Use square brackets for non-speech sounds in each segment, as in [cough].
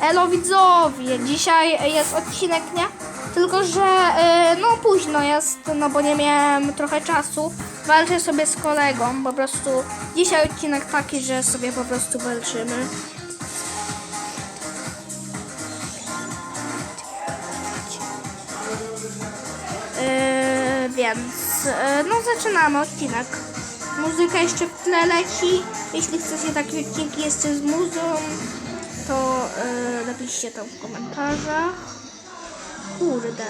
Elo widzowie, dzisiaj jest odcinek, nie? Tylko, że e, no późno jest, no bo nie miałem trochę czasu. Walczę sobie z kolegą, po prostu dzisiaj odcinek taki, że sobie po prostu walczymy. E, więc e, no zaczynamy odcinek. Muzyka jeszcze w tle leci. Jeśli chcecie takie odcinki jeszcze z muzą, to e, napiszcie to w komentarzach. Kurde.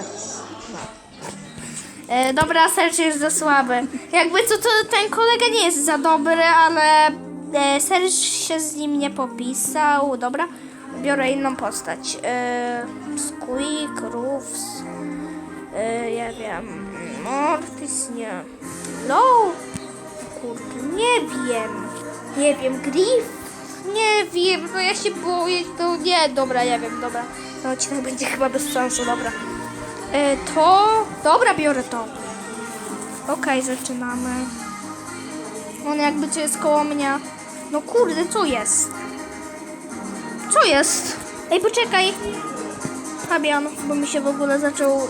E, dobra, Serge jest za słaby. Jakby co, to ten kolega nie jest za dobry, ale e, się z nim nie popisał. Dobra, biorę inną postać. E, Squeak, Roofs, e, ja wiem, Mortis, nie. No, kurde, nie wiem. Nie wiem, Griff? Nie wiem, no ja się boję, to nie, dobra, ja wiem, dobra. Ten odcinek będzie chyba bez sensu, dobra. E, to, dobra, biorę to. Okej, zaczynamy. On jakby co jest koło mnie. No kurde, co jest? Co jest? Ej, poczekaj. Fabian, bo mi się w ogóle zaczął,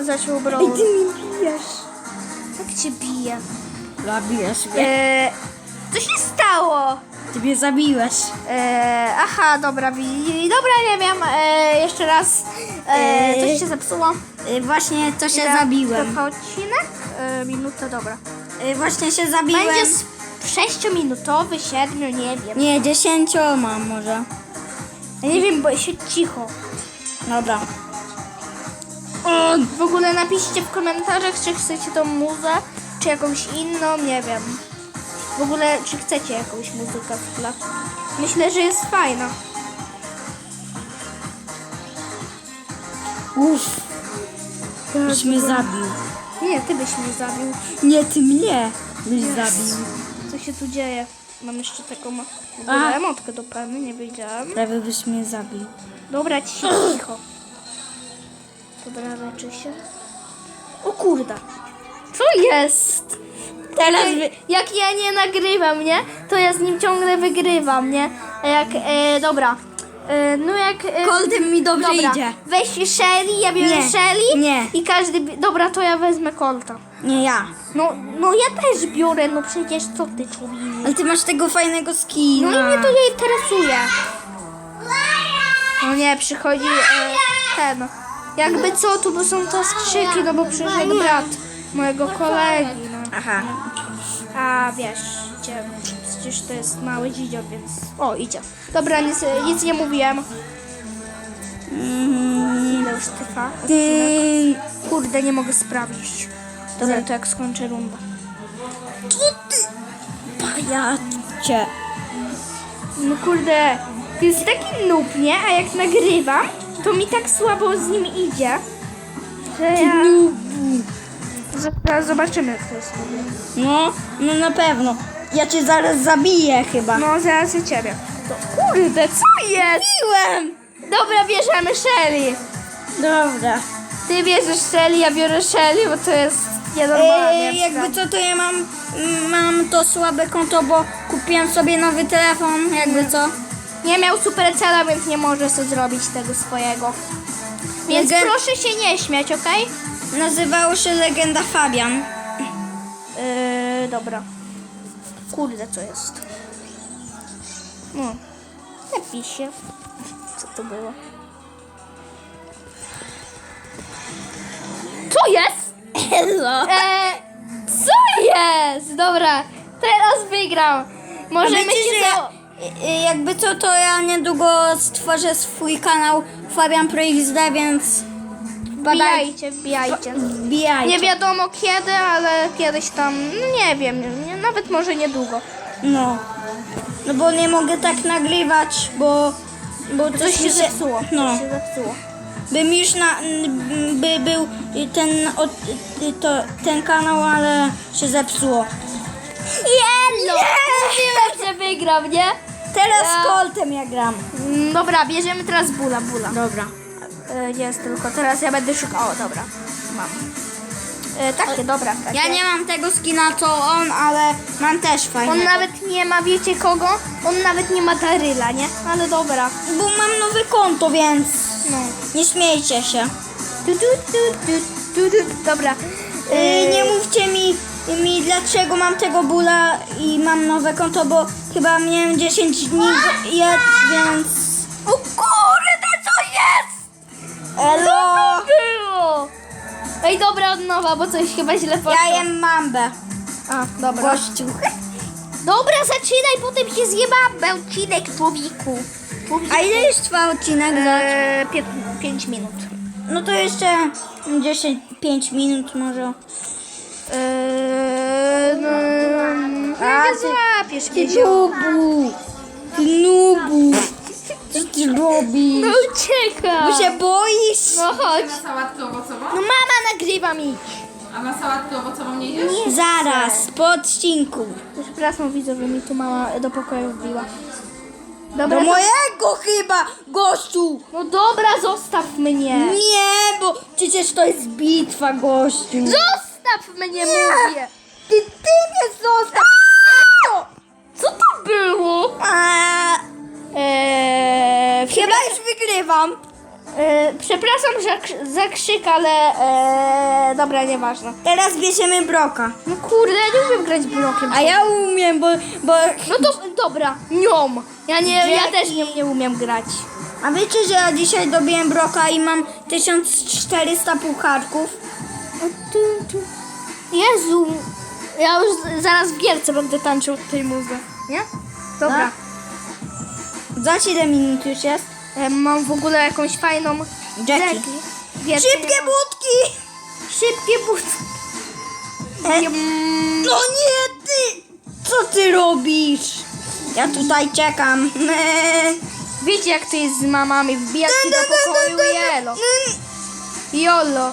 zaczął brawl. mi bijesz. Jak cię bije? Zabijesz mnie. E, co się stało? Ty mnie zabiłeś. E, aha, dobra, wi- dobra, nie wiem, e, jeszcze raz. E, E, coś się zepsuło. Y, właśnie to się Ile zabiłem. Trwa odcinek? E, minuta, dobra. Y, właśnie się zabiłem. Będzie z 6-minutowy, 7, nie wiem. Nie, dziesięcioma może. Ja nie wiem, bo się cicho. Dobra. O, w ogóle napiszcie w komentarzach, czy chcecie tą muzę, czy jakąś inną, nie wiem. W ogóle, czy chcecie jakąś muzykę w tle. Myślę, że jest fajna. Uff. Byś mnie zabił. Nie, ty byś mnie zabił. Nie, ty mnie byś zabił. Co się tu dzieje? Mam jeszcze taką w ogóle emotkę do peny, nie wiedziałam. Prawie byś mnie zabił. Dobra, ci się [clears throat] cicho. Dobra, leczy się. O kurde. Co jest? Teraz jak, wy... jak ja nie nagrywam, nie? To ja z nim ciągle wygrywam, nie? A Jak, e, dobra. E, no jak... E, mi dobrze dobra, idzie. weź Shelly, ja biorę Nie, Shelly. nie. I każdy... bi- Dobra, to ja wezmę Colta. Nie ja. No, no ja też biorę, no przecież co ty człowieku? Ale ty masz tego fajnego skina. No i mnie to nie interesuje. No nie, przychodzi e, ten. Jakby co, tu bo są to skrzyki, no bo przyszedł brat mojego kolegi. Aha. A wiesz, gdzie, przecież to jest mały dzidziok, więc... O, idzie. Dobra, nic, nic nie mówiłem. Mm, Ile już trwa? ty... Kurde, nie mogę sprawdzić. Dobra, to jak skończę rundę. Pajacie. No kurde, to jest taki noob, nie? A jak nagrywam, to mi tak słabo z nim idzie, że ja... Zaraz zobaczymy, jak to jest. No, no na pewno. Ja cię zaraz zabiję chyba. No, zaraz i ciebie. To, kurde, co jest? Piłem! Dobra, bierzemy Shelly. Dobra. Ty bierzesz Shelly, ja biorę Shelly, bo to jest nienormalnie. Ej, jakby co, to ja mam, mam to słabe konto, bo kupiłem sobie nowy telefon, jakby co. Nie miał supercela, więc nie może sobie zrobić tego swojego. Więc proszę się nie śmiać, okej? Nazywało się Legenda Fabian. Yy, dobra. Kurde, co jest? No. Napisie. Co to było? Co jest? Hello. Eee, co jest? Dobra, teraz wygram. Możemy Wiecie, się że jakby co, to ja niedługo stworzę swój kanał Fabian Pro XD, więc Wbijajcie, wbijajcie. wbijajcie. Nie wiadomo kiedy, ale kiedyś tam, no nie wiem, nie, nawet może niedługo. No. No bo nie mogę tak nagrywać, bo... Bo Coś się zepsuło. No. Coś się zepsuło. By mi już na, by był ten, to, ten kanał, ale się zepsuło. Jello! Mówiłem, że wygram, nie? Teraz Ja- Coltem ja gram. Dobra, bierzemy teraz bula, bula. Dobra. E, Jest tylko, teraz ja będę szukał, o dobra, mam. E, takie, dobra. Takie. Ja nie mam tego skina co on, ale mam też fajnego. On nawet nie ma, wiecie kogo? On nawet nie ma Daryla, nie? Ale dobra. Bo mam nowe konto, więc No. nie śmiejcie się. Tu, tu, tu, tu, tu, tu. Dobra. E, nie mówcie mi, mi dlaczego mam tego bóla i mam nowe konto, bo chyba miałem 10 dni więc... O jest? Elo! Było! Ej, dobra, od nowa, bo coś chyba źle poszło. Ja jem mambę. A, dobra. Gościu. Dobra, zaczynaj, potem się zjebamy odcinek, człowieku. człowieku. A ile już trwa odcinek? Eee, 5 minut. No to jeszcze 10, 5 minut może. Eee, no, A, nie ty- złapiesz Ty mnie. nubu! Ty nubu! Co ty robisz? No uciekam. Bo się boisz? No chodź. Na sałatkę owocową? No mama nagrywa mi. A na sałatkę owocową nie idziesz? Zaraz, po odcinku. Przepraszam, widzę, że mi tu mama do pokoju wbiła. Dobra, Do to- mojego chyba, gościu! No dobra, zostaw mnie. Nie, bo przecież to jest bitwa, gościu. Zostaw mnie, mówię. Ty, ty mnie zostaw! Co to było? A, Eee, wygrywam. E, przepraszam za, k- za krzyk, ale e, dobra, nieważne. Teraz bierzemy broka. No kurde, ja nie umiem grać blokiem. A ja umiem, bo... bo... No to dobra, nią. Ja, nie, ja też nie, nie umiem grać. A wiecie, że ja dzisiaj dobiłem broka i mam 1400 pucharków? Jezu, ja już zaraz w gierce będę tańczył tej muzy, nie? Dobra. Tak. Za ile minut już jest? E, mam w ogóle jakąś fajną... Jackie. Szybkie mam- budki! Szybkie budki. E, Mm, No nie, ty! Co ty robisz? Ja tutaj czekam. Wiecie jak to jest z mamami, wbijać się do pokoju i elo. Jolo.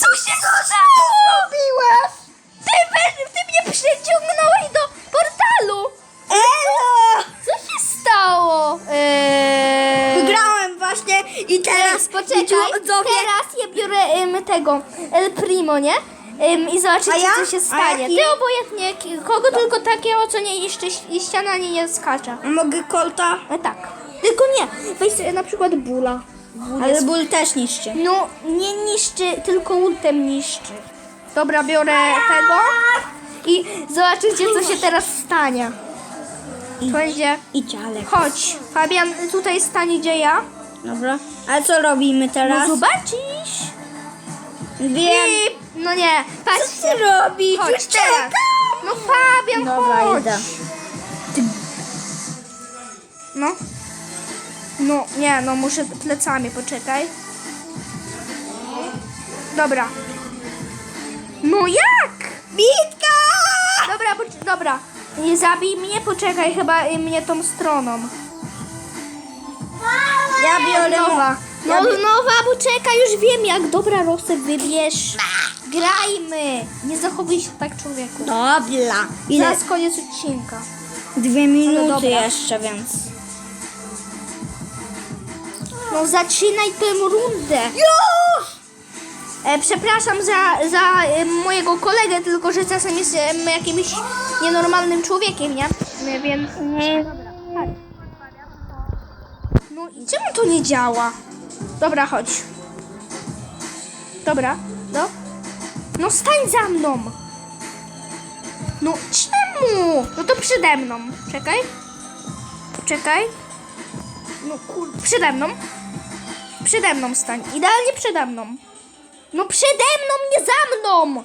Co się zrobiłeś? Ty, we- ty mnie przeciągnąłeś tego El Primo, nie? Em, I zobaczycie ja? co się stanie. Ty obojętnie, kogo tylko takiego, co nie niszczy ś- ściana, ani nie skacze. Mogę kolta? E, tak. Tylko nie, weź sobie na przykład bula. Ból Ale jest- ból też niszczy. No, nie niszczy, tylko ultem niszczy. Dobra, biorę tego i zobaczycie, co się teraz stanie. I, Będzie... Chodź, Fabian, tutaj stanie gdzie ja. Dobra. A co robimy No teraz? zobaczysz. Wiem. I... No nie, Co patrzcie. ty robisz? Chodź Już teraz. No Fabian, Dobra, chodź. idę. No. No, nie, no muszę plecami, poczekaj. Dobra. No jak? Bitka! Dobra, dobra. Nie zabij mnie, poczekaj chyba mnie tą stroną. Ja biorę Nowa. No nowa, bo czekaj, już wiem jak. Dobra, Rosek, wybierz. Grajmy. Nie zachowuj się tak, człowieku. Dobra. Ile? Zaraz koniec odcinka. Dwie minuty dobra. jeszcze, więc. No zaczynaj tę rundę. Już! E, przepraszam za, za e, mojego kolegę, tylko że czasem jest e, jakimś nienormalnym człowiekiem, nie? E, Więc... No i czemu to nie działa? Dobra, chodź. Dobra, no. No stań za mną. No czemu? No to przede mną. Czekaj. Czekaj. No kurde, przede mną. Przede mną stań. Idealnie przede mną. No przede mną, nie za mną!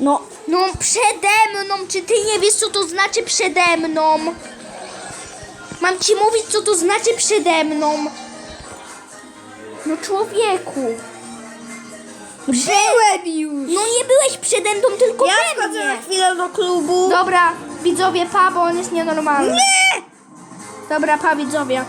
No, No przede mną, czy ty nie wiesz co to znaczy przede mną? Mam ci mówić co to znaczy przede mną. No człowieku. byłem już! No nie byłeś przede mną, tylko Ja we wchodzę na mnie. chwilę do klubu. Dobra, widzowie, pa, bo on jest nienormalny. Nie! Dobra, pa, widzowie.